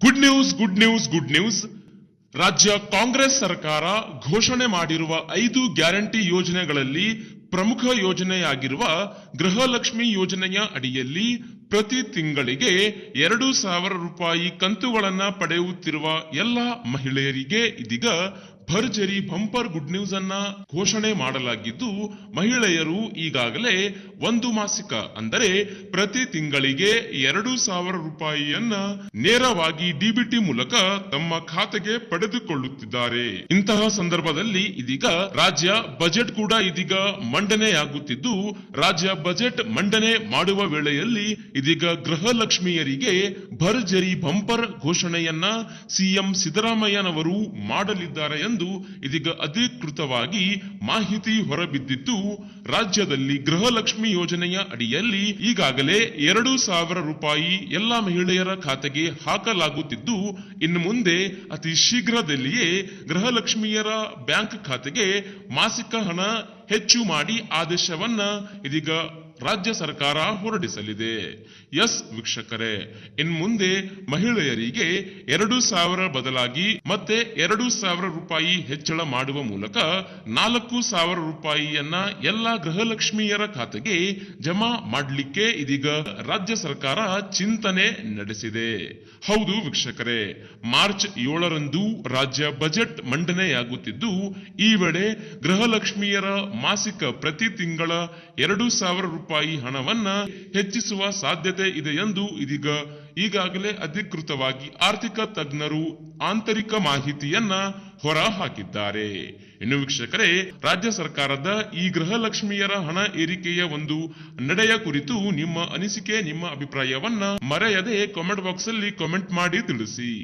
Good news good news good news ರಾಜ್ಯ ಕಾಂಗ್ರೆಸ್ ಸರ್ಕಾರ ಘೋಷಣೆ ಮಾಡಿರುವ ಐದು ಗ್ಯಾರಂಟಿ ಯೋಜನೆಗಳಲ್ಲಿ ಪ್ರಮುಖ ಯೋಜನೆಯಾಗಿರುವ ಗೃಹಲಕ್ಷ್ಮಿ ಯೋಜನೆಯ ಅಡಿಯಲ್ಲಿ ಪ್ರತಿ ತಿಂಗಳಿಗೆ ಎರಡು ಸಾವಿರ ರೂಪಾಯಿ ಕಂತುಗಳನ್ನು ಪಡೆಯುತ್ತಿರುವ ಎಲ್ಲ ಮಹಿಳೆಯರಿಗೆ ಇದೀಗ ಭರ್ಜರಿ ಬಂಪರ್ ಗುಡ್ ನ್ಯೂಸ್ ಅನ್ನ ಘೋಷಣೆ ಮಾಡಲಾಗಿದ್ದು, ಮಹಿಳೆಯರು ಈಗಾಗಲೇ ಒಂದು ಮಾಸಿಕ, ಅಂದರೆ ಪ್ರತಿ ತಿಂಗಳಿಗೆ ಎರಡು ಸಾವಿರ ರೂಪಾಯಿಯನ್ನ ನೇರವಾಗಿ ಡಿಬಿಟಿ ಮೂಲಕ ತಮ್ಮ ಖಾತೆಗೆ ಪಡೆದುಕೊಳ್ಳುತ್ತಿದ್ದಾರೆ. ಇಂತಹ ಸಂದರ್ಭದಲ್ಲಿ ಇದೀಗ ರಾಜ್ಯ ಬಜೆಟ್ ಕೂಡ ಇದೀಗ ಮಂಡನೆಯಾಗುತ್ತಿದ್ದು, ರಾಜ್ಯ ಬಜೆಟ್ ಮಂಡನೆ ಮಾಡುವ ವೇಳೆಯಲ್ಲಿ ಇದೀಗ ಗೃಹಲಕ್ಷ್ಮಿಯರಿಗೆ ಭರ್ಜರಿ ಬಂಪರ್ ಘೋಷಣೆಯನ್ನ ಸಿಎಂ ಸಿದ್ದರಾಮಯ್ಯನವರು ಮಾಡಲಿದ್ದಾರೆ ಎಂದು ಇದೀಗ ಅಧಿಕೃತವಾಗಿ ಮಾಹಿತಿ ಹೊರಬಿದ್ದಿದ್ದು ರಾಜ್ಯದಲ್ಲಿ ಗೃಹಲಕ್ಷ್ಮಿ ಯೋಜನೆಯ ಅಡಿಯಲ್ಲಿ ಈಗಾಗಲೇ ಎರಡು ಸಾವಿರ ರೂಪಾಯಿ ಎಲ್ಲಾ ಮಹಿಳೆಯರ ಖಾತೆಗೆ ಹಾಕಲಾಗುತ್ತಿದ್ದು, ಇನ್ನು ಮುಂದೆ ಅತಿ ಶೀಘ್ರದಲ್ಲಿಯೇ ಗೃಹಲಕ್ಷ್ಮಿಯರ ಬ್ಯಾಂಕ್ ಖಾತೆಗೆ ಮಾಸಿಕ ಹಣ ಹೆಚ್ಚು ಮಾಡಿ ಆದೇಶವನ್ನ ಇದೀಗ ರಾಜ್ಯ ಸರ್ಕಾರ ಹೊರಡಿಸಲಿದೆ. ಎಸ್ ವೀಕ್ಷಕರೇ, ಇನ್ ಮುಂದೆ ಮಹಿಳೆಯರಿಗೆ ಎರಡು ಸಾವಿರ ಬದಲಾಗಿ ಮತ್ತೆ ಎರಡು ಸಾವಿರ ರೂಪಾಯಿ ಹೆಚ್ಚಳ ಮಾಡುವ ಮೂಲಕ ನಾಲ್ಕು ಸಾವಿರ ರೂಪಾಯಿಯನ್ನ ಎಲ್ಲ ಗೃಹಲಕ್ಷ್ಮಿಯರ ಖಾತೆಗೆ ಜಮಾ ಮಾಡಲಿಕ್ಕೆ ಇದೀಗ ರಾಜ್ಯ ಸರ್ಕಾರ ಚಿಂತನೆ ನಡೆಸಿದೆ. ಹೌದು ವೀಕ್ಷಕರೇ, ಮಾರ್ಚ್ ಏಳರಂದು ರಾಜ್ಯ ಬಜೆಟ್ ಮಂಡನೆಯಾಗುತ್ತಿದ್ದು, ಈ ವೇಳೆ ಗೃಹಲಕ್ಷ್ಮಿಯರ ಮಾಸಿಕ ಪ್ರತಿ ತಿಂಗಳ ಎರಡು ಸಾವಿರ ರೂಪಾಯಿ ಹಣವನ್ನ ಹೆಚ್ಚಿಸುವ ಸಾಧ್ಯತೆ ಇದೆ ಎಂದು ಇದೀಗ ಈಗಾಗಲೇ ಅಧಿಕೃತವಾಗಿ ಆರ್ಥಿಕ ತಜ್ಞರು ಆಂತರಿಕ ಮಾಹಿತಿಯನ್ನ ಹೊರ ಹಾಕಿದ್ದಾರೆ ಇನ್ನು ವೀಕ್ಷಕರೇ, ರಾಜ್ಯ ಸರ್ಕಾರದ ಈ ಗೃಹಲಕ್ಷ್ಮಿಯರ ಹಣ ಏರಿಕೆಯ ಒಂದು ನಡೆಯ ಕುರಿತು ನಿಮ್ಮ ಅನಿಸಿಕೆ, ನಿಮ್ಮ ಅಭಿಪ್ರಾಯವನ್ನ ಮರೆಯದೆ ಕಾಮೆಂಟ್ ಬಾಕ್ಸ್ ಅಲ್ಲಿ ಕಾಮೆಂಟ್ ಮಾಡಿ ತಿಳಿಸಿ.